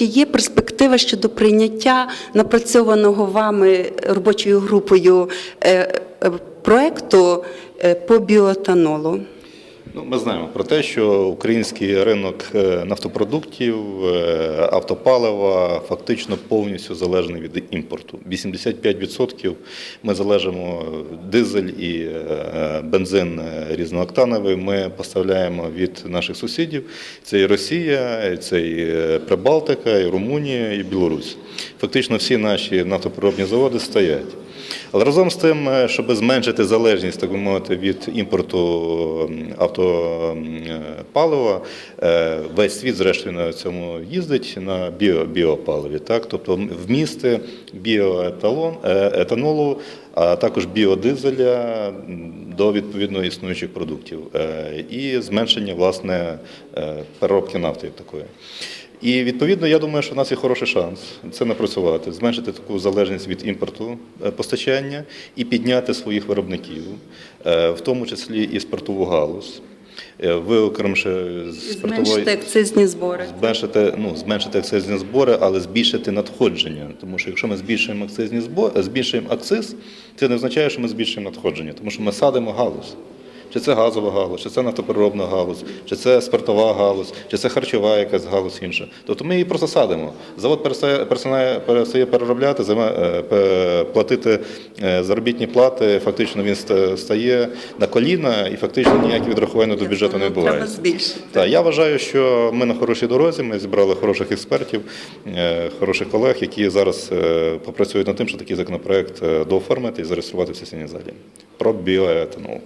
чи є перспектива щодо прийняття напрацьованого вами робочою групою е, е, проекту е, по біоетанолу? Ну, ми знаємо про те, що український ринок е, нафтопродуктів, е, автопалива фактично повністю залежний від імпорту. 85% ми залежимо дизель і е, бензин е, різнооктановий. Ми поставляємо від наших сусідів. Це і Росія, це і е, Прибалтика, і Румунія, і Білорусь. Фактично всі наші нафтопереробні заводи стоять. Але разом з тим, е, щоб зменшити залежність, так мовити, від імпорту автопалива, е, весь світ, зрештою, на цьому їздить на біо, біопаливі. Так? Тобто вмісти біоеталон, е, етанолу, а також біодизеля до відповідно існуючих продуктів е, і зменшення власне е, переробки нафти такої. І відповідно, я думаю, що в нас є хороший шанс це напрацювати, зменшити таку залежність від імпорту е, постачання і підняти своїх виробників, е, в тому числі і спиртову галузь. Е, Виокремши Зменшити акцизні збори. зменшити, ну, зменшити акцизні збори, але збільшити надходження. Тому що якщо ми збільшуємо акцизні збори, збільшуємо акциз, це не означає, що ми збільшуємо надходження, тому що ми садимо галузь. Чи це газова галузь, чи це нафтопереробна галузь, чи це спиртова галузь, чи це харчова якась галузь інша. Тобто ми її просто садимо. Завод перестає, перестає, переробляти, е, платити е, заробітні плати. Фактично він стає на коліна і фактично ніякі відрахування до бюджету не відбувається. Так, я вважаю, що ми на хорошій дорозі. Ми зібрали хороших експертів, е, хороших колег, які зараз попрацюють над тим, що такий законопроект дооформити і зареєструвати в сесійній залі про біоетанол.